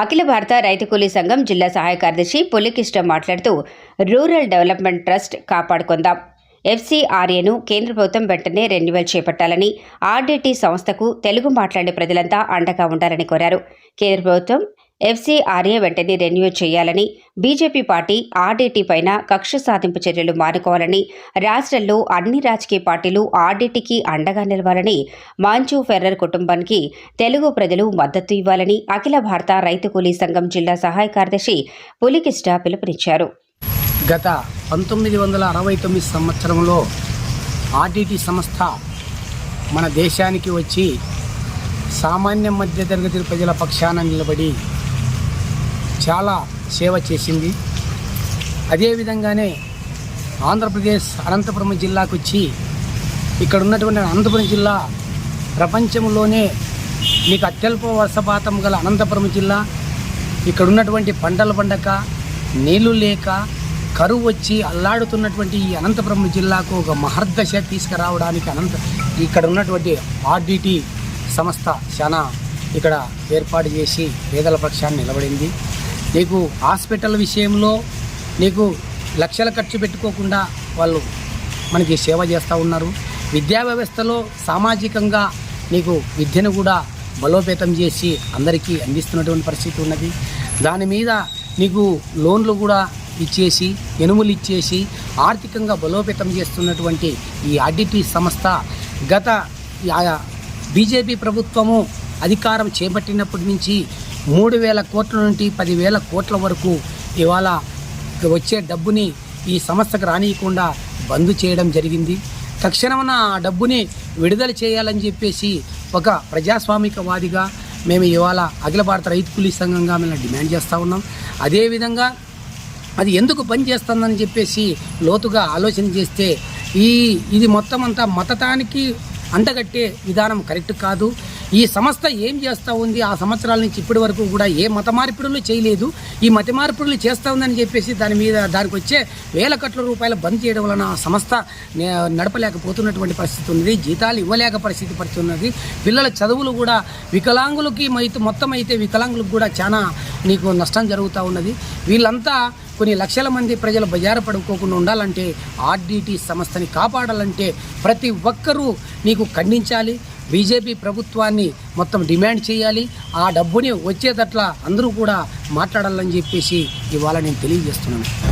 అఖిల భారత రైతు కూలీ సంఘం జిల్లా సహాయ కార్యదర్శి పులికిష్టం మాట్లాడుతూ రూరల్ డెవలప్మెంట్ ట్రస్ట్ కాపాడుకుందాం. ఎఫ్సీఆర్ఏను కేంద్ర ప్రభుత్వం వెంటనే రెన్యువల్ చేపట్టాలని ఆర్డీటీ సంస్థకు తెలుగు మాట్లాడే ప్రజలంతా అండగా ఉండాలని కోరారు. కేంద్ర ప్రభుత్వం ఎఫ్సీఆర్ఏ వెంటనే రెన్యూ చేయాలని బీజేపీ పార్టీ ఆర్డీటీ పైన కక్ష సాధింపు చర్యలు మానుకోవాలని రాష్ట్రంలో అన్ని రాజకీయ పార్టీలు ఆర్డీటీకి అండగా నిలవాలని మాంచు ఫెర్రర్ కుటుంబానికి తెలుగు ప్రజలు మద్దతు ఇవ్వాలని అఖిల భారత రైతు కూలీ సంఘం జిల్లా సహాయ కార్యదర్శి పులికిష్ట పిలుపునిచ్చారు. గత పంతొమ్మిది వందల అరవై తొమ్మిది సంవత్సరంలో ఆర్డిటి సంస్థ మన దేశానికి వచ్చి సామాన్య మధ్యతరగతి ప్రజల పక్షాన నిలబడి చాలా సేవ చేసింది. అదేవిధంగానే ఆంధ్రప్రదేశ్ అనంతపురం జిల్లాకు వచ్చి ఇక్కడ ఉన్నటువంటి అనంతపురం జిల్లా ప్రపంచంలోనే మీకు అత్యల్ప వర్షపాతం గల అనంతపురం జిల్లా. ఇక్కడ ఉన్నటువంటి పంటలు పండక నీళ్ళు లేక కరువు వచ్చి అల్లాడుతున్నటువంటి ఈ అనంతపురం జిల్లాకు ఒక మహర్దశ తీసుకురావడానికి అనంత ఇక్కడ ఉన్నటువంటి ఆర్డిటి సంస్థ చాలా ఇక్కడ ఏర్పాటు చేసి పేదల పక్షాన్ని నిలబడింది. నీకు హాస్పిటల్ విషయంలో నీకు లక్షల ఖర్చు పెట్టుకోకుండా వాళ్ళు మనకి సేవ చేస్తూ ఉన్నారు. విద్యా వ్యవస్థలో సామాజికంగా నీకు విద్యను కూడా బలోపేతం చేసి అందరికీ అందిస్తున్నటువంటి పరిస్థితి ఉన్నది. దాని మీద నీకు లోన్లు కూడా ఇచ్చేసి ఎనుములు ఇచ్చేసి ఆర్థికంగా బలోపేతం చేస్తున్నటువంటి ఈ ఆర్డిటి సంస్థ గత బీజేపీ ప్రభుత్వము అధికారం చేపట్టినప్పటి నుంచి మూడు వేల కోట్ల నుండి పదివేల కోట్ల వరకు ఇవాళ వచ్చే డబ్బుని ఈ సంస్థకు రానియకుండా బంద్ చేయడం జరిగింది. తక్షణమున ఆ డబ్బుని విడుదల చేయాలని చెప్పేసి ఒక ప్రజాస్వామికవాదిగా మేము ఇవాళ అఖిల భారత రైతు కూలీ సంఘంగా మేము డిమాండ్ చేస్తూ ఉన్నాం. అదేవిధంగా అది ఎందుకు పనిచేస్తుందని చెప్పేసి లోతుగా ఆలోచన చేస్తే ఈ ఇది మొత్తం అంతా మతతానికి అంటగట్టే విధానం కరెక్ట్ కాదు. ఈ సంస్థ ఏం చేస్తూ ఉంది? ఆ సంవత్సరాల నుంచి ఇప్పటి వరకు కూడా ఏ మత మార్పిడులు చేయలేదు. ఈ మత మార్పిడులు చేస్తూ ఉందని చెప్పేసి దాని మీద దానికి వచ్చే వేల కోట్ల రూపాయలు బంద్ చేయడం వలన ఆ సంస్థ నడపలేకపోతున్నటువంటి పరిస్థితి ఉన్నది. జీతాలు ఇవ్వలేక పరిస్థితి పడుతున్నది. పిల్లల చదువులు కూడా వికలాంగులకి మైతు మొత్తం అయితే వికలాంగులకు కూడా చాలా నీకు నష్టం జరుగుతూ ఉన్నది. వీళ్ళంతా కొన్ని లక్షల మంది ప్రజలు బజారు పడుకోకుండా ఉండాలంటే ఆర్డిటి సంస్థని కాపాడాలంటే ప్రతి ఒక్కరూ నీకు ఖండించాలి. బీజేపీ ప్రభుత్వాన్ని మొత్తం డిమాండ్ చేయాలి. ఆ డబ్బుని వచ్చేటట్ల అందరూ కూడా మాట్లాడాలని చెప్పేసి ఇవాళ నేను తెలియజేస్తున్నాను.